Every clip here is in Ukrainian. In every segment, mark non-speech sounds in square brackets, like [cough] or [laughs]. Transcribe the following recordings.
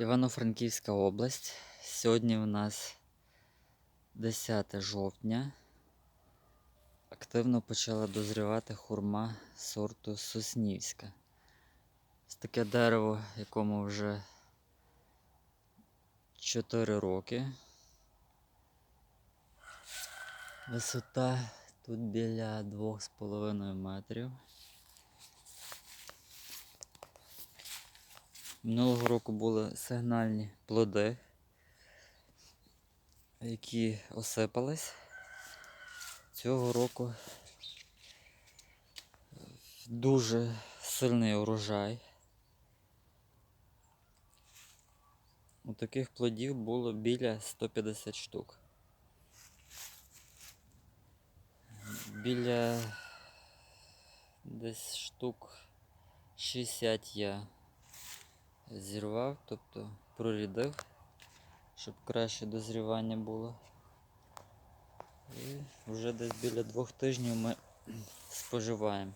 Івано-Франківська область. Сьогодні у нас 10 жовтня. Активно почала дозрівати хурма сорту Соснівська. Ось таке дерево, якому вже 4 роки. Висота тут біля 2,5 метрів. Минулого року були сигнальні плоди, які осипались. Цього року дуже сильний урожай. У таких плодів було біля 150 штук. Біля десь штук 60 я зірвав, тобто прорідив, щоб краще дозрівання було. І вже десь біля двох тижнів ми [clears throat] споживаємо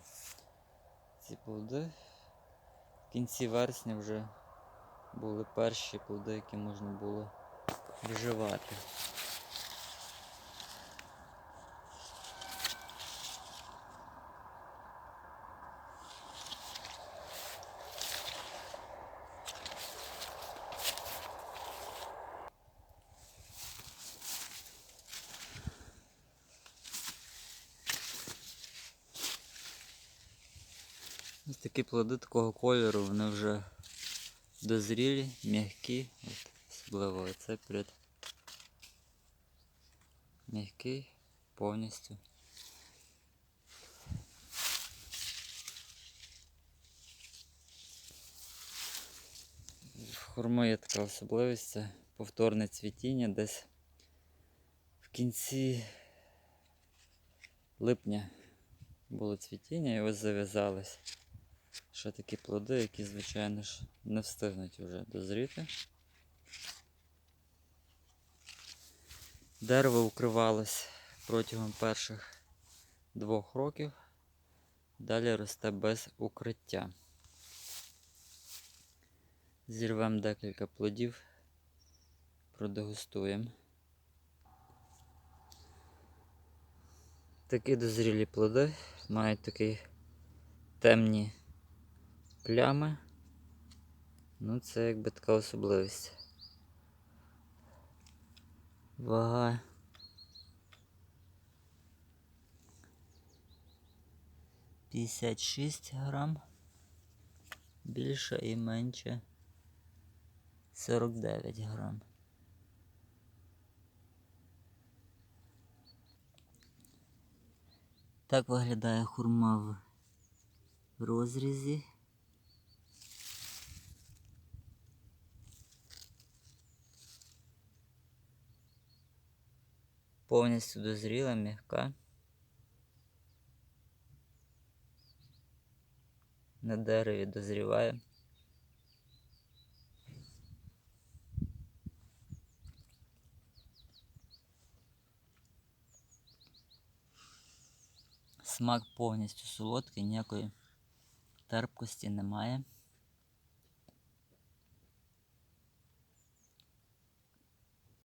ці плоди. В кінці вересня вже були перші плоди, які можна було вживати. Ось [laughs] такі плоди такого кольору, вони вже дозрілі, м'які, особливо оцей плід. М'який повністю. В хурми є така особливість, це повторне цвітіння десь в кінці липня було цвітіння і ось зав'язались. Ще такі плоди, які, звичайно ж, не встигнуть вже дозріти. Дерево укривалось протягом перших двох років, далі росте без укриття. Зірвемо декілька плодів, продегустуємо. Такі дозрілі плоди мають такі темні плями. Ну, це якби така особливість. Вага. П'ятдесят шість грам. Більше і менше. 49 грам. Так виглядає хурма в розрізі. Повністю дозріла, м'яка. На дереві дозріває. Смак повністю солодкий, ніякої терпкості немає.